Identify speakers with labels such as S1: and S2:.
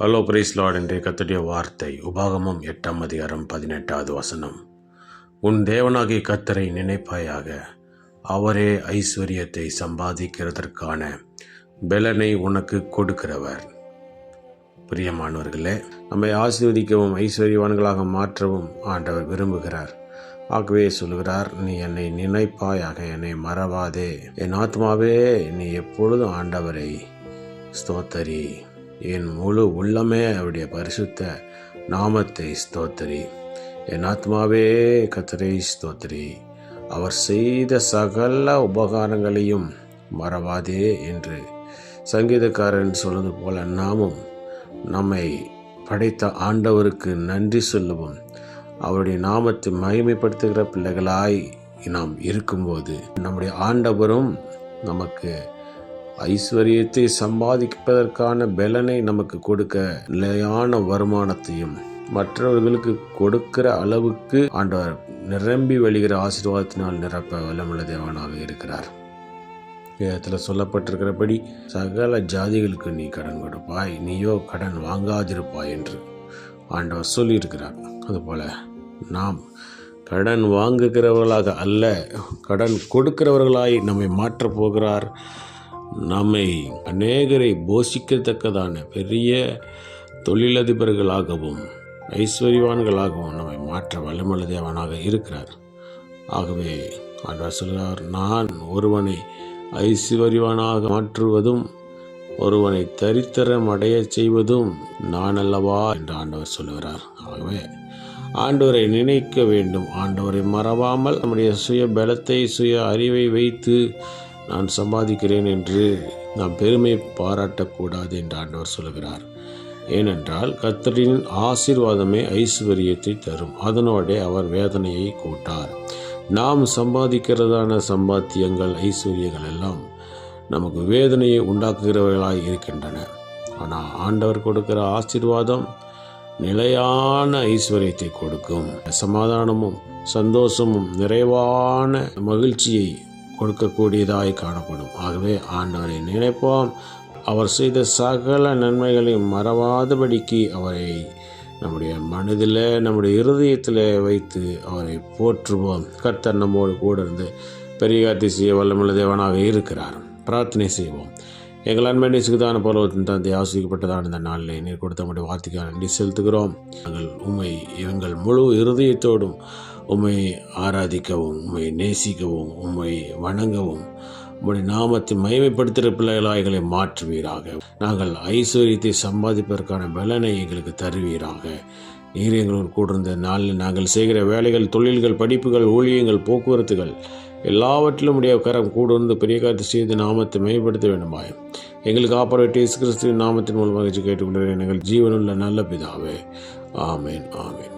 S1: Hello price Lord என்றே கத்துடைய வார்த்தை உபாகமம் எட்டாம் அதிகாரம் பதினெட்டாவது வசனம். உன் தேவனாகிய கத்தரை நினைப்பாயாக அவரே ஐஸ்வர்யத்தை சம்பாதிக்கிறதற்கான பெலனை உனக்கு கொடுக்கிறவர். பிரியமானவர்களே நம்மை ஆசீர்வதிக்கவும் ஐஸ்வர்யவான்களாக மாற்றவும் ஆண்டவர் விரும்புகிறார். ஆகவே சொல்கிறார் நீ என்னை நினைப்பாயாக என்னை மறவாதே. என் ஆத்மாவே நீ எப்பொழுதும் ஆண்டவரை ஸ்தோத்தரி. என் முழு உள்ளமே அவருடைய பரிசுத்த நாமத்தை ஸ்தோத்திரி. என் ஆத்மாவே கத்தரை ஸ்தோத்திரி. அவர் செய்த சகல உபகாரங்களையும் மறவாதே என்று சங்கீதக்காரன் சொல்வது போல நாமும் நம்மை படைத்த ஆண்டவருக்கு நன்றி சொல்லவும். அவருடைய நாமத்தை மகிமைப்படுத்துகிற பிள்ளைகளாய் நாம் இருக்கும்போது நம்முடைய ஆண்டவரும் நமக்கு ஐஸ்வர்யத்தை சம்பாதிப்பதற்கான பலனை நமக்கு கொடுக்க நிலையான வருமானத்தையும் மற்றவர்களுக்கு கொடுக்கிற அளவுக்கு ஆண்டவர் நிரம்பி வழிகிற ஆசீர்வாதத்தினால் நிரப்ப வல்லமுள்ள தேவனாக இருக்கிறார். வேதத்தில் சொல்லப்பட்டிருக்கிறபடி சகல ஜாதிகளுக்கு நீ கடன் கொடுப்பாய் நீயோ கடன் வாங்காதிருப்பாய் என்று ஆண்டவர் சொல்லியிருக்கிறார். அதுபோல் நாம் கடன் வாங்குகிறவர்களாக அல்ல கடன் கொடுக்கிறவர்களாய் நம்மை மாற்றப் போகிறார். நம்மை அநேகரை போஷிக்கத்தக்கதான பெரிய தொழிலதிபர்களாகவும் ஐஸ்வர்யவான்களாகவும் நம்மை மாற்ற வல்லமல்ல தேவனாக இருக்கிறார். ஆகவே ஆண்டவர் சொல்கிறார் நான் ஒருவனை ஐஸ்வர்யவானாக மாற்றுவதும் ஒருவனை தரித்திரம் அடையச் செய்வதும் நான் அல்லவா என்று ஆண்டவர் சொல்லுகிறார். ஆகவே ஆண்டவரை நினைக்க வேண்டும். ஆண்டவரை மறவாமல் நம்முடைய சுய பலத்தை சுய அறிவை வைத்து நான் சம்பாதிக்கிறேன் என்று நாம் பெருமை பாராட்டக்கூடாது என்று ஆண்டவர் சொல்கிறார் ஏனென்றால் கத்தரின் ஆசீர்வாதமே ஐஸ்வர்யத்தை தரும். அதனோடே அவர் வேதனையை கூட்டார். நாம் சம்பாதிக்கிறதான சம்பாத்தியங்கள் ஐஸ்வர்யங்கள் எல்லாம் நமக்கு வேதனையை உண்டாக்குகிறவர்களாக இருக்கின்றன. ஆனால் ஆண்டவர் கொடுக்கிற ஆசீர்வாதம் நிலையான ஐஸ்வர்யத்தை கொடுக்கும். சமாதானமும் சந்தோஷமும் நிறைவான மகிழ்ச்சியை கொடுக்கக்கூடியதாய் காணப்படும். ஆகவே ஆண்டவரை நினைப்போம். அவர் செய்த சகல நன்மைகளையும் மறவாதபடிக்கு அவரை நம்முடைய மனதில் நம்முடைய இருதயத்தில் வைத்து அவரை போற்றுவோம். கர்த்தர் நம்மோடு கூட இருந்து பெரிய செய்ய வல்லமுள்ள தேவனாக இருக்கிறார். பிரார்த்தனை செய்வோம். எங்கள் அன்பை நேசிக்குதான பருவத்தின் தந்தை ஆசிரியப்பட்டதான இந்த நாளில் நீர் கொடுத்த நம்முடைய வார்த்தைக்காக நன்றி செலுத்துகிறோம். நாங்கள் உண்மை எங்கள் முழு இருதயத்தோடும் உம்மை ஆராதிக்கவும் உம்மை நேசிக்கவும் உம்மை வணங்கவும். உம்முடைய நாமத்தை மகிமைப்படுத்துகிற பிள்ளைகளாய்களை மாற்றுவீராக. நாங்கள் ஐஸ்வர்யத்தை சம்பாதிப்பதற்கான பலனை எங்களுக்கு தருவீராக. நீர் எங்களோடு கூடிருந்த நாளில் நாங்கள் செய்கிற வேலைகள் தொழில்கள் படிப்புகள் ஊழியங்கள் போக்குவரத்துகள் எல்லாவற்றிலும் உடைய கரம் கூடுந்து பெரிய காத்து செய்து நாமத்தை மேம்படுத்த வேண்டுமாய். எங்களுக்கு ஆப்பரேட் இயேசு கிறிஸ்துவின் நாமத்தின் மூலமாக கேட்டுக்கொள்கிறேன். எங்கள் ஜீவனுள்ள நல்ல பிதாவே. ஆமேன் ஆமேன்.